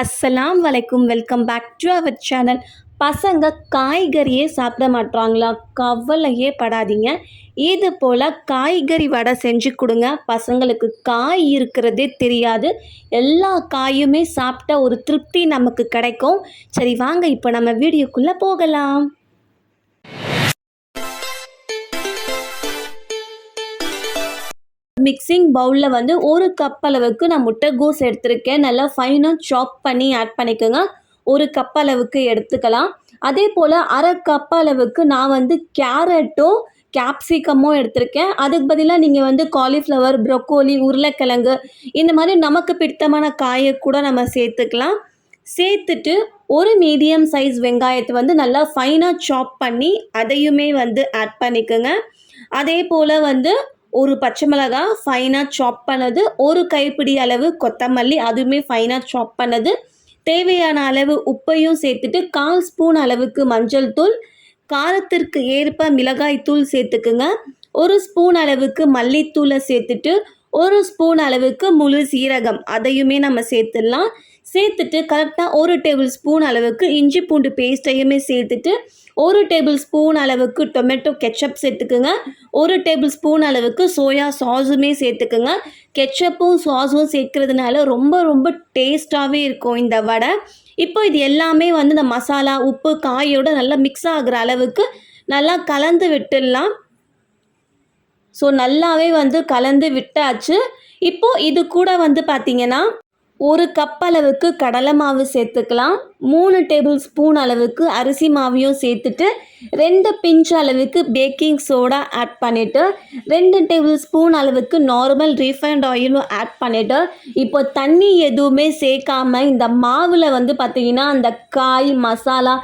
அஸ்ஸலாம் வலைக்கும் welcome back to our channel பசங்க காய்கறியே சாப்பிட மாட்டாங்களா கவலையே படாதீங்க. இது போல் காய்கறி வடை செஞ்சு கொடுங்க. பசங்களுக்கு காய் இருக்கிறதே தெரியாது. எல்லா காயுமே சாப்பிட்ட ஒரு திருப்தி நமக்கு கிடைக்கும். சரி வாங்க இப்போ நம்ம வீடியோக்குள்ளே போகலாம். மிக்சிங் பவுலில் வந்து ஒரு கப் அளவுக்கு நான் முட்டைகோஸ் எடுத்திருக்கேன். நல்லா ஃபைனாக சாப் பண்ணி ஆட் பண்ணிக்கோங்க. ஒரு கப் அளவுக்கு எடுத்துக்கலாம். அதே போல் அரை கப் அளவுக்கு நான் வந்து கேரட்டும் கேப்சிகமும் எடுத்திருக்கேன். அதுக்கு பதிலாக நீங்கள் வந்து காலிஃப்ளவர் ப்ரொக்கோலி உருளைக்கிழங்கு இந்த மாதிரி நமக்கு பிடித்தமான காயை கூட நம்ம சேர்த்துக்கலாம். சேர்த்துட்டு ஒரு மீடியம் சைஸ் வெங்காயத்தை வந்து நல்லா ஃபைனாக சாப் பண்ணி அதையுமே வந்து ஆட் பண்ணிக்கோங்க. அதே போல் வந்து ஒரு பச்சை மிளகாய் ஃபைனாக சாப் பண்ணது. ஒரு கைப்பிடி அளவு கொத்தமல்லி அதுவுமே ஃபைனாக சாப் பண்ணது. தேவையான அளவு உப்பையும் சேர்த்துட்டு கால் ஸ்பூன் அளவுக்கு மஞ்சள் தூள். காரத்திற்கு ஏற்ப மிளகாய் தூள் சேர்த்துக்குங்க. ஒரு ஸ்பூன் அளவுக்கு மல்லித்தூளை சேர்த்துட்டு ஒரு ஸ்பூன் அளவுக்கு முழு சீரகம். அதையுமே நம்ம சேர்த்துடலாம். சேர்த்துட்டு கரெக்டாக ஒரு டேபிள் ஸ்பூன் அளவுக்கு இஞ்சி பூண்டு பேஸ்ட்டையுமே சேர்த்துட்டு ஒரு டேபிள் ஸ்பூன் அளவுக்கு டொமேட்டோ கெச்சப் சேர்த்துக்குங்க. ஒரு டேபிள் ஸ்பூன் அளவுக்கு சோயா சாஸுமே சேர்த்துக்குங்க. கெச்சப்பும் சாஸும் சேர்க்கறதுனால ரொம்ப ரொம்ப டேஸ்ட்டாகவே இருக்கும் இந்த வடை. இப்போ இது எல்லாமே வந்து இந்த மசாலா உப்பு காயோட நல்லா மிக்ஸ் ஆகிற அளவுக்கு நல்லா கலந்து விட்டுடலாம். ஸோ நல்லாவே வந்து கலந்து விட்டாச்சு. இப்போது இது கூட வந்து பார்த்திங்கன்னா ஒரு கப் அளவுக்கு கடலை மாவு சேர்த்துக்கலாம். மூணு டேபிள் ஸ்பூன் அளவுக்கு அரிசி மாவையும் சேர்த்துட்டு ரெண்டு பிஞ்ச் அளவுக்கு பேக்கிங் சோடா ஆட் பண்ணிவிட்டு ரெண்டு டேபிள் ஸ்பூன் அளவுக்கு நார்மல் ரீஃபைண்ட் ஆயிலும் ஆட் பண்ணிவிட்டு இப்போ தண்ணி எதுவுமே சேர்க்காம இந்த மாவில் வந்து பார்த்திங்கன்னா அந்த காய் மசாலா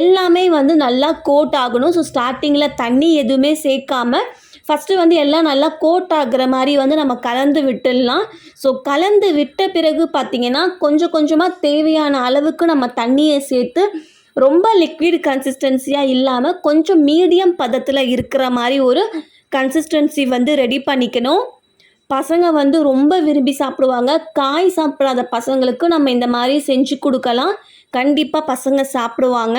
எல்லாமே வந்து நல்லா கோட் ஆகணும். ஸோ ஸ்டார்டிங்கில் தண்ணி எதுவுமே சேர்க்காம ஃபஸ்ட்டு வந்து எல்லாம் நல்லா கோட் ஆகிற மாதிரி வந்து நம்ம கலந்து விட்டுடலாம். ஸோ கலந்து விட்ட பிறகு பார்த்திங்கன்னா கொஞ்சம் கொஞ்சமாக தேவையான அளவுக்கு நம்ம தண்ணியை சேர்த்து ரொம்ப லிக்விட் கன்சிஸ்டன்சியாக இல்லாமல் கொஞ்சம் மீடியம் பதத்தில் இருக்கிற மாதிரி ஒரு கன்சிஸ்டன்சி வந்து ரெடி பண்ணிக்கணும். பசங்க வந்து ரொம்ப விரும்பி சாப்பிடுவாங்க. காய் சாப்பிடாத பசங்களுக்கு நம்ம இந்த மாதிரி செஞ்சு கொடுக்கலாம். கண்டிப்பாக பசங்க சாப்பிடுவாங்க.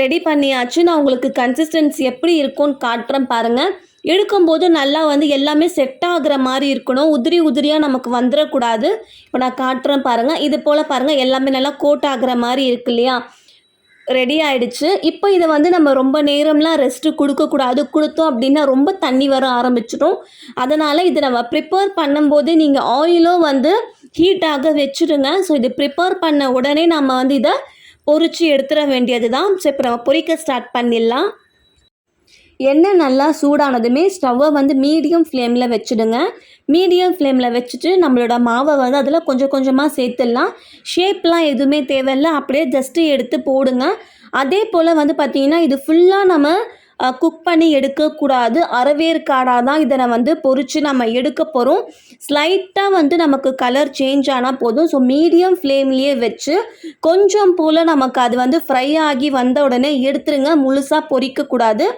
ரெடி பண்ணியாச்சு. நான் உங்களுக்கு கன்சிஸ்டன்சி எப்படி இருக்கும்னு காட்டுறேன் பாருங்கள் எடுக்கும்போது நல்லா வந்து எல்லாமே செட் ஆகுற மாதிரி இருக்கணும். உதிரி உதிரியாக நமக்கு வந்துடக்கூடாது. இப்போ நான் காட்டுறேன் பாருங்கள் இது போல் பாருங்கள் எல்லாமே நல்லா கோட் ஆகுற மாதிரி இருக்கு இல்லையா? ரெடி ஆயிடுச்சு. இப்போ இதை வந்து நம்ம ரொம்ப நேரம்லாம் ரெஸ்ட்டு கொடுக்கக்கூடாது. கொடுத்தோம் அப்படின்னா ரொம்ப தண்ணி வர ஆரம்பிச்சிடும். அதனால் இதை நம்ம ப்ரிப்பேர் பண்ணும்போது நீங்கள் ஆயிலும் வந்து ஹீட்டாக வச்சுடுங்க. ஸோ இது ப்ரிப்பேர் பண்ண உடனே நம்ம வந்து இதை பொறிச்சு எடுத்துட வேண்டியது தான் ஸோ இப்போ நம்ம பொரிக்க ஸ்டார்ட் பண்ணிடலாம். எண்ணெய் நல்லா சூடானதுமே ஸ்டவ்வை வந்து மீடியம் ஃப்ளேமில் வச்சுடுங்க. மீடியம் ஃப்ளேமில் வச்சுட்டு நம்மளோட மாவை வந்து அதில் கொஞ்சம் கொஞ்சமாக சேர்த்துடலாம். ஷேப்லாம் எதுவுமே தேவையில்லை. அப்படியே ஜஸ்ட்டு எடுத்து போடுங்க. அதே போல் வந்து பார்த்திங்கன்னா இது ஃபுல்லாக நம்ம குக் பண்ணி எடுக்கக்கூடாது. அறவேற்காடாக தான் இதை வந்து பொறிச்சு நம்ம எடுக்க போகிறோம் ஸ்லைட்டாக வந்து நமக்கு கலர் சேஞ்ச் ஆனால் போதும். ஸோ மீடியம் ஃப்ளேம்லேயே வச்சு கொஞ்சம் போல் நமக்கு அது வந்து ஃப்ரை ஆகி வந்த உடனே எடுத்துருங்க. முழுசாக பொறிக்கக்கூடாது.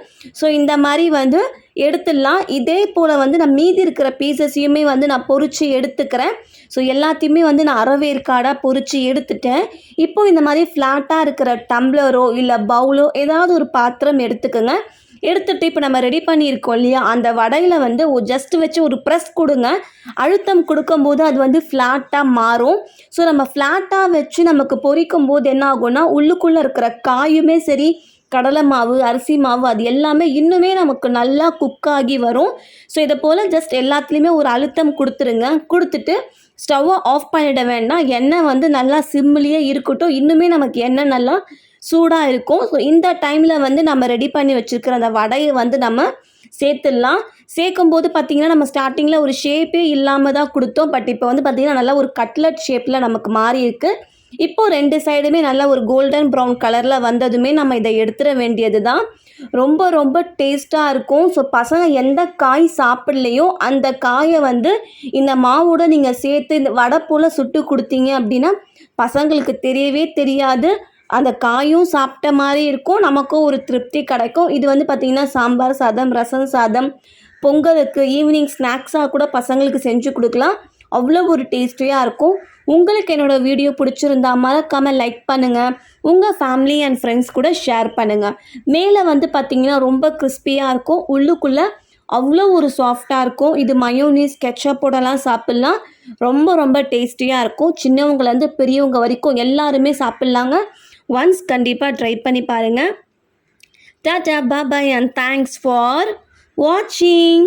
ஸோ இந்த மாதிரி வந்து எடுத்துடலாம். இதே போல் வந்து நான் மீதி இருக்கிற பீசஸையுமே வந்து நான் பொறிச்சு எடுத்துக்கிறேன். ஸோ எல்லாத்தையுமே வந்து நான் அறவேற்காடாக பொறிச்சு எடுத்துட்டேன். இப்போ இந்த மாதிரி ஃப்ளாட்டாக இருக்கிற டம்ளரோ இல்லை பவுலோ ஏதாவது ஒரு பாத்திரம் எடுத்துக்கோங்க. எடுத்துகிட்டு இப்போ நம்ம ரெடி பண்ணியிருக்கோம் இல்லையா? அந்த வடையில் வந்து ஜஸ்ட் வச்சு ஒரு ப்ரெஸ் கொடுங்க. அழுத்தம் கொடுக்கும்போது அது வந்து ஃப்ளாட்டாக மாறும். ஸோ நம்ம ஃப்ளாட்டாக வச்சு நமக்கு பொரிக்கும் போது என்ன ஆகும்னா உள்ளுக்குள்ளே இருக்கிற காயுமே சரி கடலை மாவு அரிசி மாவு அது எல்லாமே இன்னுமே நமக்கு நல்லா குக் ஆகி வரும். ஸோ இதை போல் ஜஸ்ட் எல்லாத்துலேயுமே ஒரு அழுத்தம் கொடுத்துருங்க. கொடுத்துட்டு ஸ்டவ்வை ஆஃப் பண்ணிட வேண்டாம். எண்ணெய் வந்து நல்லா சிம்மிலேயே இருக்கட்டும். இன்னுமே நமக்கு எண்ணெய் நல்லா சூடாக இருக்கும். ஸோ இந்த டைமில் வந்து நம்ம ரெடி பண்ணி வச்சுருக்கிற அந்த வடையை வந்து நம்ம சேர்த்துடலாம். சேர்க்கும் போது பார்த்திங்கன்னா நம்ம ஸ்டார்டிங்கில் ஒரு ஷேப்பே இல்லாமல் தான் கொடுத்தோம். பட் இப்போ வந்து பார்த்திங்கன்னா நல்லா ஒரு கட்லட் ஷேப்பில் நமக்கு மாறி இருக்குது இப்போது ரெண்டு சைடுமே நல்லா ஒரு கோல்டன் ப்ரௌன் கலரில் வந்ததுமே நம்ம இதை எடுத்துட வேண்டியது தான் ரொம்ப ரொம்ப டேஸ்ட்டாக இருக்கும். ஸோ பசங்க எந்த காய் சாப்பிட்லையோ அந்த காயை வந்து இந்த மாவோட நீங்கள் சேர்த்து இந்த வடை போல் சுட்டு கொடுத்தீங்க அப்படின்னா பசங்களுக்கு தெரியவே தெரியாது. அந்த காயும் சாப்பிட்ட மாதிரி இருக்கும். நமக்கும் ஒரு திருப்தி கிடைக்கும். இது வந்து பார்த்திங்கன்னா சாம்பார் சாதம் ரசம் சாதம். பொங்கலுக்கு ஈவினிங் ஸ்நாக்ஸாக கூட பசங்களுக்கு செஞ்சு கொடுக்கலாம். அவ்வளோ ஒரு டேஸ்டியாக இருக்கும். உங்களுக்கு என்னோடய வீடியோ பிடிச்சிருந்தா மறக்காமல் லைக் பண்ணுங்கள் உங்கள் ஃபேமிலி அண்ட் ஃப்ரெண்ட்ஸ் கூட ஷேர் பண்ணுங்கள் மேலே வந்து பார்த்திங்கன்னா ரொம்ப கிறிஸ்பியாக இருக்கும். உள்ளுக்குள்ளே அவ்வளோ ஒரு சாஃப்டாக இருக்கும். இது மயோனீஸ் கெச்சப்போடலாம் சாப்பிட்லாம். ரொம்ப ரொம்ப டேஸ்டியாக இருக்கும். சின்னவங்கலேருந்து பெரியவங்க வரைக்கும் எல்லாருமே சாப்பிட்லாங்க. ஒன்ஸ் கண்டிப்பாக ட்ரை பண்ணி பாருங்கள் பா பாபாய் அண்ட் தேங்க்ஸ் ஃபார் வாட்சிங்